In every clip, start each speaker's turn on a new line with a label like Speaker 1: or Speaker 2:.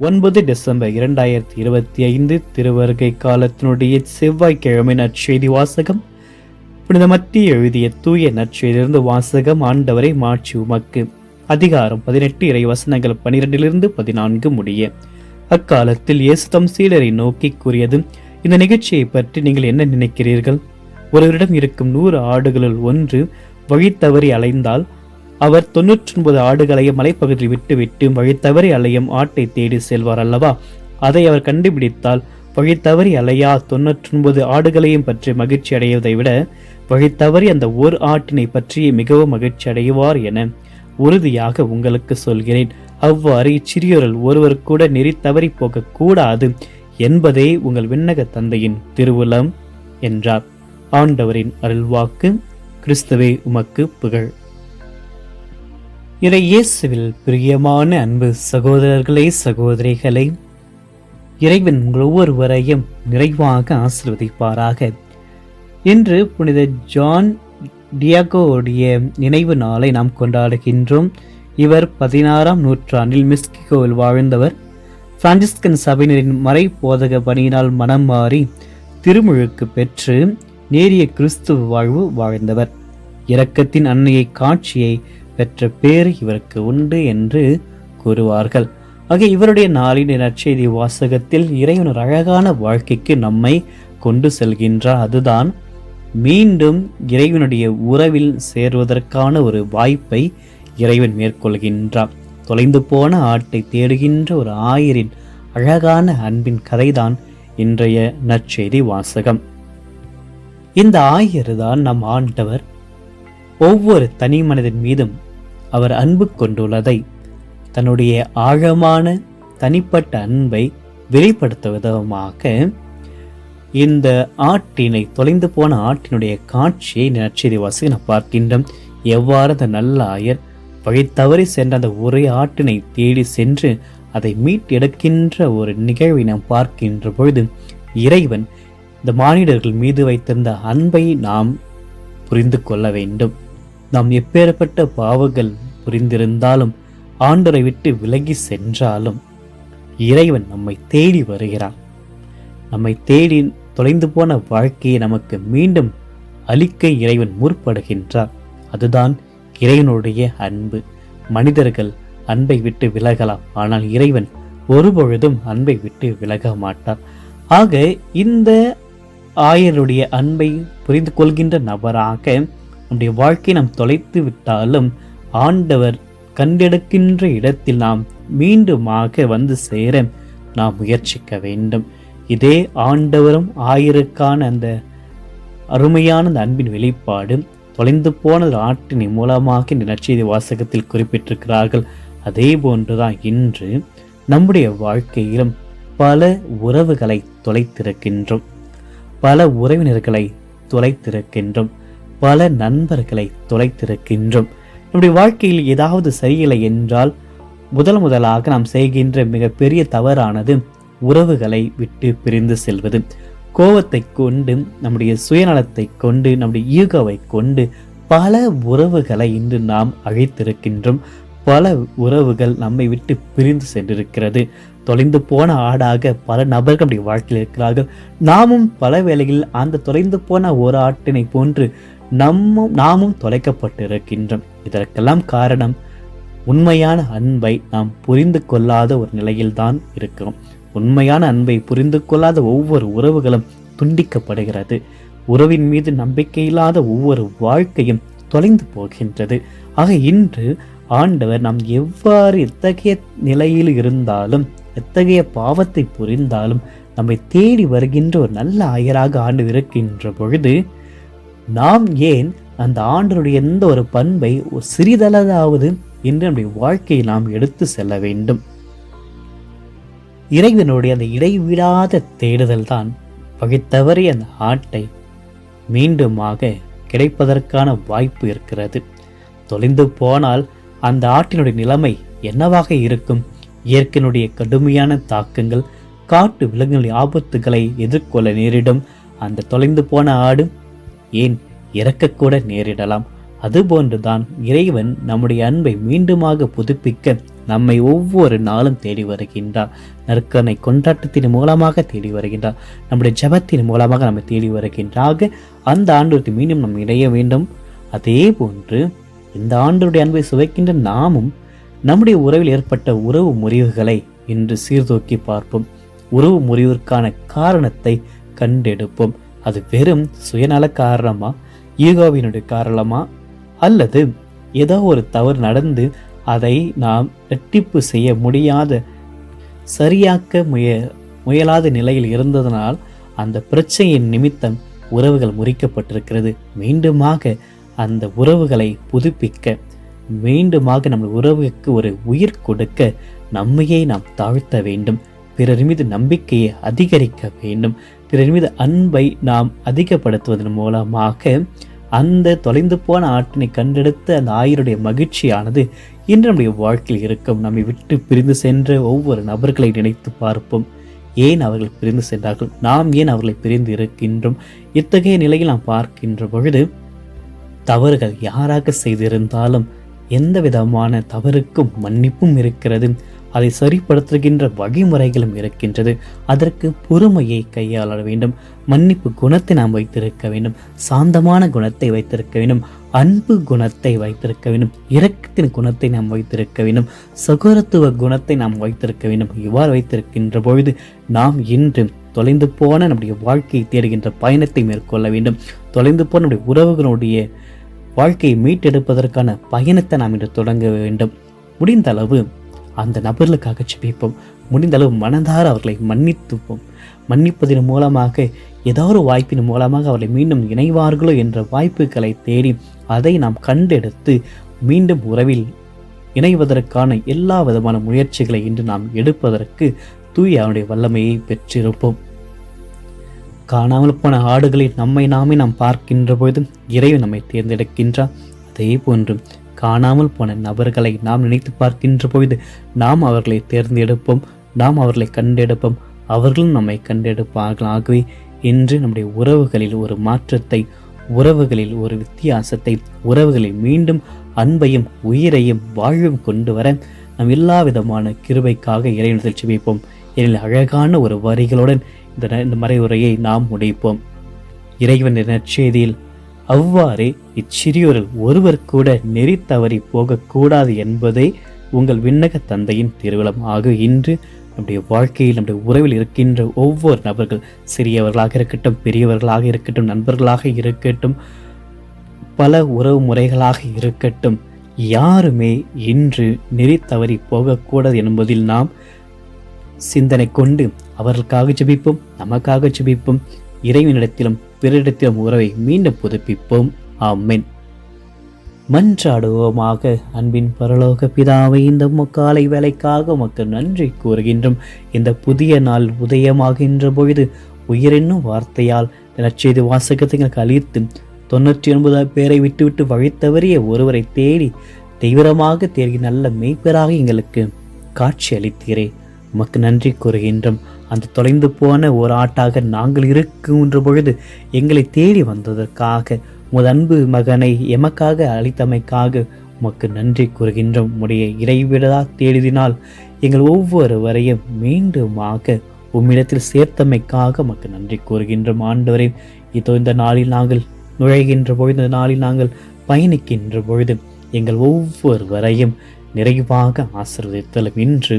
Speaker 1: ஒன்பது டிசம்பர் இரண்டாயிரத்தி இருபத்தி ஐந்து திருவருகை காலத்தினுடைய செவ்வாய்க்கிழமை நற்செய்தி வாசகம். புனித மத்திய எழுதிய தூய நற்செய்தியிலிருந்து வாசகம் ஆண்டவரை மாட்சி உமக்கு. அதிகாரம் பதினெட்டு இறை வசனங்கள் பனிரெண்டிலிருந்து பதினான்கு முடிய. அக்காலத்தில் இயேசு தம் சீடரை நோக்கி கூறியது இந்த நிகழ்ச்சியை பற்றி நீங்கள் என்ன நினைக்கிறீர்கள்? ஒருவரிடம் இருக்கும் நூறு ஆடுகளுள் ஒன்று வழி தவறி அலைந்தால் அவர் தொன்னூற்றி ஒன்பது ஆடுகளையும் மலைப்பகுதியில் விட்டுவிட்டு வழி தவறி அலையும் ஆட்டை தேடி செல்வார் அல்லவா? அதை அவர் கண்டுபிடித்தால் வழி தவறி அலையா தொன்னூற்றி ஒன்பது ஆடுகளையும் பற்றி மகிழ்ச்சி அடைவதை விட வழி தவறி அந்த ஒரு ஆட்டினை பற்றியே மிகவும் மகிழ்ச்சி அடைவார் என உறுதியாக உங்களுக்கு சொல்கிறேன். அவ்வாறு இச்சிறியோரில் ஒருவர் கூட நெறி தவறி போக கூடாது என்பதே உங்கள் விண்ணக தந்தையின் திருவுளம் என்றார். ஆண்டவரின் அருள்வாக்கு கிறிஸ்துவே உமக்கு புகழ். இறை இயேசுவில் பிரியமான அன்பு சகோதரர்களே சகோதரிகளே இறைவன் உங்கள் ஒவ்வொருவரையும் நிறைவாக ஆசிர்வதிப்பாராக. இன்று புனித ஜான் டியாகோடைய நினைவு நாளை நாம் கொண்டாடுகின்றோம். இவர் பதினாறாம் நூற்றாண்டில் மிஸ்கிகோவில் வாழ்ந்தவர். பிரான்சிஸ்கன் சபையினரின் மறை போதக பணியினால் மனம் மாறி திருமுழுக்கு பெற்று நேரிய கிறிஸ்துவ வாழ்வு வாழ்ந்தவர். இரக்கத்தின் அன்னையை காட்சியை பெற்ற பேர் இவருக்கு உண்டு என்று கூறுவார்கள். ஆக இவருடைய நாளின் நற்செய்தி வாசகத்தில் இறைவன் அழகான வாழ்க்கைக்கு நம்மை கொண்டு செல்கின்றார். அதுதான் மீண்டும் இறைவனுடைய உறவில் சேர்வதற்கான ஒரு வாய்ப்பை இறைவன் மேற்கொள்கின்றார். தொலைந்து போன ஆட்டை தேடுகின்ற ஒரு ஆயரின் அழகான அன்பின் கதைதான் இன்றைய நற்செய்தி வாசகம். இந்த ஆயர் தான் நம் ஆண்டவர். ஒவ்வொரு தனி மனிதன் மீதும் அவர் அன்பு கொண்டுள்ளதை தன்னுடைய ஆழமான தனிப்பட்ட அன்பை வெளிப்படுத்த விதமாக இந்த ஆட்டினை தொலைந்து போன ஆட்டினுடைய காட்சியை நற்செய்தி வாசிக்க பார்க்கின்றோம். எவ்வாறு அந்த நல்ல ஆயர் வழி தவறி சென்ற அந்த ஒரே ஆட்டினை தேடி சென்று அதை மீட்டெடுக்கின்ற ஒரு நிகழ்வை நாம் பார்க்கின்ற பொழுது இறைவன் இந்த மானிடர்கள் மீது வைத்திருந்த அன்பை நாம் புரிந்து கொள்ள வேண்டும். நாம் எப்பேற்பட்ட பாவங்கள் புரிந்திருந்தாலும் ஆண்டரை விட்டு விலகி சென்றாலும் இறைவன் நம்மை தேடி வருகிறான். நம்மை தேடி தொலைந்து போன வாழ்க்கையை நமக்கு மீண்டும் அளிக்க இறைவன் முற்படுகின்றார். அதுதான் இறைவனுடைய அன்பு. மனிதர்கள் அன்பை விட்டு விலகலாம். ஆனால் இறைவன் ஒருபொழுதும் அன்பை விட்டு விலக மாட்டார். ஆக இந்த ஆயருடைய அன்பை புரிந்து கொள்கின்ற நபராக நம்முடைய வாழ்க்கை நாம் தொலைத்து விட்டாலும் ஆண்டவர் கண்டெடுக்கின்ற இடத்தில் நாம் மீண்டுமாக வந்து சேர நாம் முயற்சிக்க வேண்டும். இதே ஆண்டவரும் ஆயிரக்கான அந்த அருமையான அந்த அன்பின் வெளிப்பாடு தொலைந்து போன ஆற்றின் மூலமாக இந்த நற்செய்தி வாசகத்தில் குறிப்பிட்டிருக்கிறார்கள். அதே போன்றுதான் இன்று நம்முடைய வாழ்க்கையிலும் பல உறவுகளை தொலைத்திருக்கின்றோம். பல உறவினர்களை தொலைத்திருக்கின்றோம். பல நண்பர்களை தொலைத்திருக்கின்றோம். நம்முடைய வாழ்க்கையில் ஏதாவது சரியில்லை என்றால் முதல் முதலாக நாம் செய்கின்ற மிகப்பெரிய தவறானது உறவுகளை விட்டு பிரிந்து செல்வது. கோபத்தை கொண்டு நம்முடைய சுயநலத்தை கொண்டு நம்முடைய ஈகோவை கொண்டு பல உறவுகளை இன்று நாம் அழைத்திருக்கின்றோம். பல உறவுகள் நம்மை விட்டு பிரிந்து சென்றிருக்கிறது. தொலைந்து போன ஆடாக பல நபர்கள் நம்முடைய வாழ்க்கையில் இருக்கிறார்கள். நாமும் பல வேளைகளில் அந்த தொலைந்து போன ஒரு ஆட்டினை போன்று நம்மும் நாமும் தொலைக்கப்பட்டிருக்கின்றோம். இதற்கெல்லாம் காரணம் உண்மையான அன்பை நாம் புரிந்து கொள்ளாத ஒரு நிலையில்தான் இருக்கிறோம். உண்மையான அன்பை புரிந்து கொள்ளாத ஒவ்வொரு உறவுகளும் துண்டிக்கப்படுகிறது. உறவின் மீது நம்பிக்கையில்லாத ஒவ்வொரு வாழ்க்கையும் தொலைந்து போகின்றது. ஆக இன்று ஆண்டவர் நாம் எவ்வாறு எத்தகைய நிலையில் இருந்தாலும் எத்தகைய பாவத்தை புரிந்தாலும் நம்மை தேடி வருகின்ற ஒரு நல்ல ஆயராக ஆண்டு இருக்கின்ற பொழுது நாம் ஏன் அந்த ஆண்டனுடைய எந்த ஒரு பண்பை சிறிதளதாவது என்று நம்முடைய வாழ்க்கையை நாம் எடுத்து செல்ல வேண்டும்? இறைவனுடைய அந்த இடைவிடாத தேடுதல் தான் பகைத்தவறி அந்த ஆட்டை மீண்டுமாக கிடைப்பதற்கான வாய்ப்பு இருக்கிறது. தொலைந்து போனால் அந்த ஆட்டினுடைய நிலைமை என்னவாக இருக்கும்? இயற்கையினுடைய கடுமையான தாக்கங்கள் காட்டு விலங்குகளின் ஆபத்துகளை எதிர்கொள்ள நேரிடும். அந்த தொலைந்து போன ஆடு ஏன் இறக்கக்கூட நேரிடலாம்? அதுபோன்றுதான் இறைவன் நம்முடைய அன்பை மீண்டுமாக புதுப்பிக்க நம்மை ஒவ்வொரு நாளும் தேடி வருகின்றார். நற்கனை கொண்டாட்டத்தின் மூலமாக தேடி வருகின்றார். நம்முடைய ஜபத்தின் மூலமாக நம்மை தேடி வருகின்றாக. அந்த ஆண்டு மீண்டும் நாம் இணைய வேண்டும். அதே போன்று இந்த ஆண்டுடைய அன்பை சுவைக்கின்ற நாமும் நம்முடைய உறவில் ஏற்பட்ட உறவு முறிவுகளை இன்று சீர்தூக்கி பார்ப்போம். உறவு முறிவிற்கான காரணத்தை கண்டெடுப்போம். அது வெறும் சுயநல காரணமா? ஈகோவினுடைய காரணமா? அல்லது ஏதோ ஒரு தவறு நடந்து அதை நாம் ரெட்டிப்பு செய்ய முடியாத சரியாக்க முய முயலாத நிலையில் இருந்ததனால் அந்த பிரச்சனையின் நிமித்தம் உறவுகள் முறிக்கப்பட்டிருக்கிறது. மீண்டுமாக அந்த உறவுகளை புதுப்பிக்க மீண்டுமாக நம்ம உறவுக்கு ஒரு உயிர் கொடுக்க நம்மையே நாம் தாழ்த்த வேண்டும். பிறர் மீது நம்பிக்கையை அதிகரிக்க வேண்டும். பிறர் மீது அன்பை நாம் அதிகப்படுத்துவதன் மூலமாக அந்த தொலைந்து போன ஆற்றினை கண்டெடுத்த அந்த ஆயருடைய மகிழ்ச்சியானது இன்று நம்முடைய வாழ்க்கையில் இருக்கும். நம்மை விட்டு பிரிந்து சென்ற ஒவ்வொரு நபர்களை நினைத்து பார்ப்போம். ஏன் அவர்கள் பிரிந்து சென்றார்கள்? நாம் ஏன் அவர்களை பிரிந்து இருக்கின்றோம்? இத்தகைய நிலையில் நாம் பார்க்கின்ற பொழுது தவறுகள் யாராக செய்திருந்தாலும் எந்த விதமான தவறுக்கும் மன்னிப்பும் இருக்கிறது. அதை சரிப்படுத்துகின்ற வழிமுறைகளும் இருக்கின்றது. அதற்கு பொறுமையை கையாள வேண்டும். மன்னிப்பு குணத்தை நாம் வைத்திருக்க வேண்டும். சாந்தமான குணத்தை வைத்திருக்க வேண்டும். அன்பு குணத்தை வைத்திருக்க வேண்டும். இரக்கத்தின் குணத்தை நாம் வைத்திருக்க வேண்டும். சகோரத்துவ குணத்தை நாம் வைத்திருக்க வேண்டும். இவ்வாறு வைத்திருக்கின்ற பொழுது நாம் இன்று தொலைந்து போன நம்முடைய வாழ்க்கையை தேடுகின்ற பயணத்தை மேற்கொள்ள வேண்டும். தொலைந்து போன நம்முடைய உறவுகளுடைய வாழ்க்கையை மீட்டெடுப்பதற்கான பயணத்தை நாம் இன்று தொடங்க வேண்டும். முடிந்த அளவு அந்த நபர்களுக்காக ஜெபிப்போம். முடிந்த அளவு மனதார அவர்களை மன்னித்துப்போம். மன்னிப்பதன் மூலமாக ஏதோ ஒரு வாய்ப்பின் மூலமாக அவர்களை மீண்டும் இணைவார்களோ என்ற வாய்ப்புகளை தேடி அதை நாம் கண்டெடுத்து மீண்டும் உறவில் இணைவதற்கான எல்லா விதமான முயற்சிகளை இன்று நாம் எடுப்பதற்கு தூய் அவனுடைய வல்லமையை பெற்றிருப்போம். காணாமல் போன ஆடுகளை நம்மை நாமே நாம் பார்க்கின்ற பொழுதும் இறைவன் நம்மை தேர்ந்தெடுக்கின்றார் அதே போன்று காணாமல் போன நபர்களை நாம் நினைத்து பார்க்கின்ற பொழுது நாம் அவர்களை தேர்ந்தெடுப்போம் நாம் அவர்களை கண்டெடுப்போம். அவர்களும் நம்மை கண்டெடுப்பார்கள். ஆகவே இன்று நம்முடைய உறவுகளில் ஒரு மாற்றத்தை உறவுகளில் ஒரு வித்தியாசத்தை உறவுகளில் மீண்டும் அன்பையும் உயிரையும் வாழ்வும் கொண்டு வர நம் எல்லா விதமான கிருபைக்காக இறைவனத்தில் சிவிப்போம் எனில் அழகான ஒரு வரிகளுடன் இந்த இந்த மறைவுரையை நாம் முடிப்போம். இறைவன் நற்செய்தியில் அவ்வாறே இச்சிறியோரில் ஒருவர் கூட நெறி தவறி போகக்கூடாது என்பதே உங்கள் விண்ணக தந்தையின் திருவிழம் ஆக. இன்று நம்முடைய வாழ்க்கையில் நம்முடைய உறவில் இருக்கின்ற ஒவ்வொரு நபர்கள் சிறியவர்களாக இருக்கட்டும் பெரியவர்களாக இருக்கட்டும் நண்பர்களாக இருக்கட்டும் பல உறவு முறைகளாக இருக்கட்டும் யாருமே இன்று நெறி தவறி போகக்கூடாது என்பதில் நாம் சிந்தனை கொண்டு அவர்களுக்காக ஜெபிப்போம் நமக்காக ஜெபிப்போம். இறைவனிடத்திலும் பிறரிடத்திலும் உறவை மீண்டும் புதுப்பிப்போம். ஆமென். மன்றாடுவோமாக அன்பின் பரலோக பிதாவை இந்த முக்காலை வேலைக்காக உமக்கு நன்றி கூறுகின்றோம். இந்த புதிய நாள் உதயமாகின்ற பொழுது உயிரென்னும் வார்த்தையால் நற்செய்தி வாசகத்தை எங்களுக்கு அளித்து தொண்ணூற்றி ஒன்பது பேரை விட்டுவிட்டு வழித்தவறிய ஒருவரை தேடி தீவிரமாக தேடி நல்ல மெய்ப்பராக எங்களுக்கு காட்சி அளித்தீரே உமக்கு நன்றி கூறுகின்றோம். அந்த தொலைந்து போன ஒரு ஆட்டாக நாங்கள் இருக்கின்ற பொழுது எங்களை தேடி வந்ததற்காக உமது அன்பு மகனை எமக்காக அளித்தமைக்காக உமக்கு நன்றி கூறுகின்றோம். உடைய இறைவிடா தேடினால் எங்கள் ஒவ்வொருவரையும் மீண்டுமாக உம்மிடத்தில் சேர்த்தமைக்காக உமக்கு நன்றி கூறுகின்றோம். ஆண்டவரே இதோ இந்த நாளில் நாங்கள் நுழைகின்ற பொழுது இந்த நாளில் நாங்கள் பயணிக்கின்ற பொழுது எங்கள் ஒவ்வொருவரையும் நிறைவாக ஆசிர்வதித்தலும். இன்று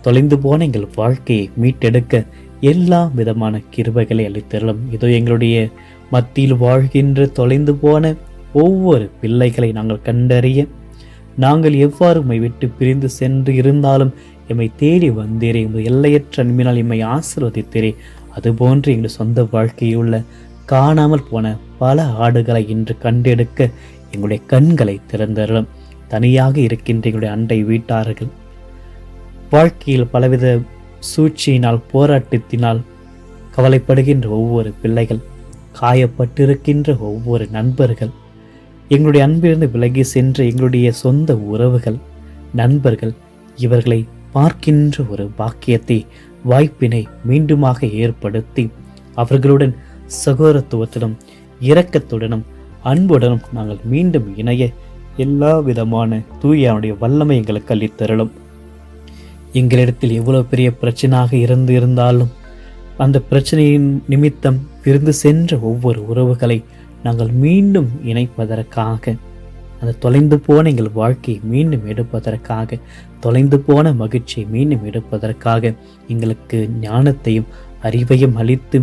Speaker 1: தொலைந்து போன எங்கள் வாழ்க்கையை மீட்டெடுக்க எல்லா விதமான கிருபைகளை அளித்தரலும் இதோ எங்களுடைய மத்தியில் வாழ்கின்ற தொலைந்து போன ஒவ்வொரு பிள்ளைகளை நாங்கள் கண்டறிய நாங்கள் எவ்வாறு உம்மை விட்டு பிரிந்து சென்று இருந்தாலும் எம்மை தேடி வந்தீரே உமது எல்லையற்ற அன்பினால் எம்மை ஆசிர்வதித்தீரே. அதுபோன்று எங்கள் சொந்த வாழ்க்கையுள்ள காணாமல் போன பல ஆடுகளை இன்று கண்டெடுக்க எங்களுடைய கண்களை திறந்தரலும் தனியாக இருக்கின்ற எங்களுடைய அண்டை வீட்டார்கள் வாழ்க்கையில் பலவித சூழ்ச்சியினால் போராட்டத்தினால் கவலைப்படுகின்ற ஒவ்வொரு பிள்ளைகள் காயப்பட்டிருக்கின்ற ஒவ்வொரு நண்பர்கள் எங்களுடைய அன்பிலிருந்து விலகி சென்ற எங்களுடைய சொந்த உறவுகள் நண்பர்கள் இவர்களை பார்க்கின்ற ஒரு பாக்கியத்தை வாய்ப்பினை மீண்டுமாக ஏற்படுத்தி அவர்களுடன் சகோதரத்துவத்துடன் இரக்கத்துடனும் அன்புடனும் நாங்கள் மீண்டும் இணைய எல்லா விதமான தூய அவனுடைய வல்லமை எங்களுக்கு அள்ளித்தரலும் எங்களிடத்தில் எவ்வளோ பெரிய பிரச்சனையாக இருந்து இருந்தாலும் அந்த பிரச்சனையின் நிமித்தம் பிரிந்து சென்ற ஒவ்வொரு உறவுகளை நாங்கள் மீண்டும் இணைப்பதற்காக அந்த தொலைந்து போன எங்கள் வாழ்க்கையை மீண்டும் எடுப்பதற்காக தொலைந்து போன மகிழ்ச்சியை மீண்டும் எடுப்பதற்காக எங்களுக்கு ஞானத்தையும் அறிவையும் அளித்து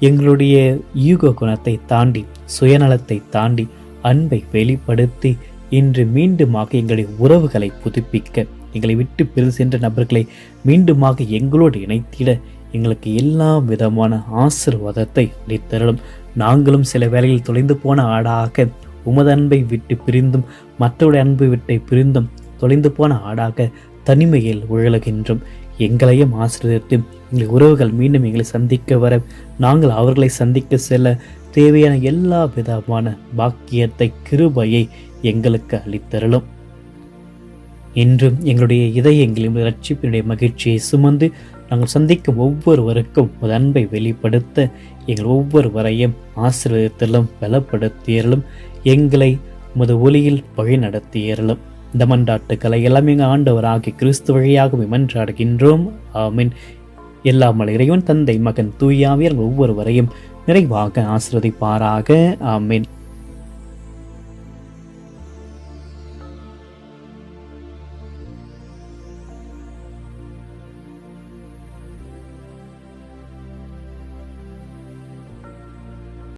Speaker 1: எங்களுடைய ஈகோ குணத்தை தாண்டி சுயநலத்தை தாண்டி அன்பை வெளிப்படுத்தி இன்று மீண்டுமாக எங்களுடைய உறவுகளை புதுப்பிக்க எங்களை விட்டு பிரிந்து சென்ற நபர்களை மீண்டுமாக எங்களோடு இணைத்திட எங்களுக்கு எல்லா விதமான ஆசிர்வாதத்தை அளித்தருளும். நாங்களும் சில வேளையில் தொலைந்து போன ஆடாக உமது அன்பை விட்டு பிரிந்தும் மற்றவருடைய அன்பை விட்டு பிரிந்தும் தொலைந்து போன ஆடாக தனிமையில் உழலுகின்றோம். எங்களையும் ஆசிரியத்து எங்கள் உறவுகள் மீண்டும் எங்களை சந்திக்க வர நாங்கள் அவர்களை சந்திக்க செல்ல தேவையான எல்லா விதமான பாக்கியத்தை கிருபையை எங்களுக்கு அளித்தருளும். இன்றும் எங்களுடைய இதயங்களின் ரட்சிப்பினுடைய மகிழ்ச்சியை சுமந்து நாங்கள் சந்திக்கும் ஒவ்வொருவருக்கும் ஒரு அன்பை வெளிப்படுத்த எங்கள் ஒவ்வொருவரையும் ஆசீர்வதித்தலும் பலப்படுத்தியறலும் எங்களை உமது ஒளியில் வழி நடத்தியறலும் இந்த மன்றாட்டுக்களை எல்லாம் எங்கள் ஆண்டவராகி கிறிஸ்து வழியாக மன்றாடுகின்றோம். ஆமீன். எல்லாம் இறைவன் தந்தை மகன் தூயாவியர் ஒவ்வொருவரையும் நிறைவாக ஆசிர்வதிப்பாராக. ஆமீன்.